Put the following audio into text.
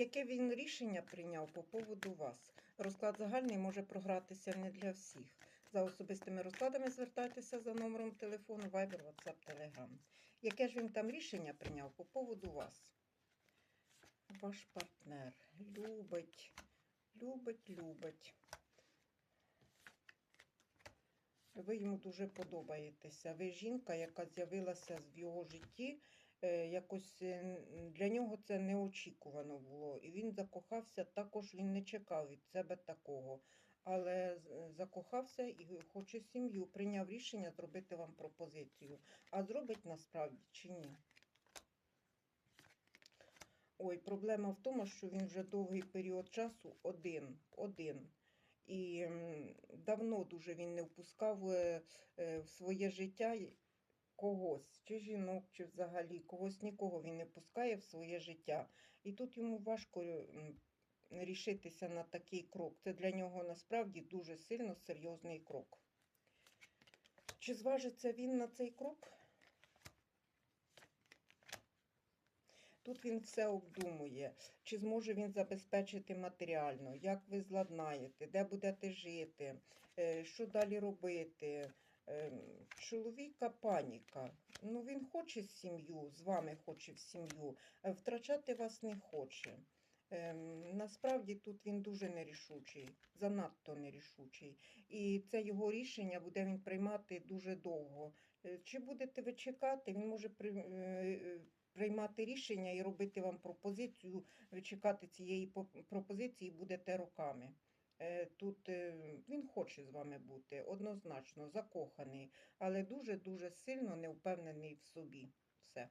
Яке він рішення прийняв по поводу вас? Розклад загальний може програтися не для всіх. За особистими розкладами звертайтеся за номером телефону Viber, WhatsApp, Telegram. Яке ж він там рішення прийняв по поводу вас? Ваш партнер любить, любить, любить. Ви йому дуже подобаєтеся. Ви жінка, яка з'явилася в його житті. Е, Якось е, для нього це неочікувано було. І він закохався, також він не чекав від себе такого. Але закохався і хоче сім'ю, прийняв рішення зробити вам пропозицію. А зробить насправді чи ні? Ой, проблема в тому, що він вже довгий період часу один, один. І давно дуже він не впускав е, е, в своє життя когось, чи жінок, чи взагалі когось нікого він не пускає в своє життя. І тут йому важко рішитися на такий крок. Це для нього насправді дуже сильно серйозний крок. Чи зважиться він на цей крок? Тут він все обдумує, чи зможе він забезпечити матеріально, як ви зладнаєте, де будете жити, е, що далі робити. Ем, Чоловіка паніка. Ну, він хоче сім'ю, з вами хоче в сім'ю, е, втрачати вас не хоче. Ем, Насправді тут він дуже нерішучий, занадто нерішучий. І це його рішення буде він приймати дуже довго. Е, Чи будете ви чекати, він може е, приймати рішення і робити вам пропозицію. Ви чекати цієї пропозиції будете роками. Е, Тут е, він хоче з вами бути, однозначно, закоханий, але дуже-дуже сильно не впевнений в собі. Все.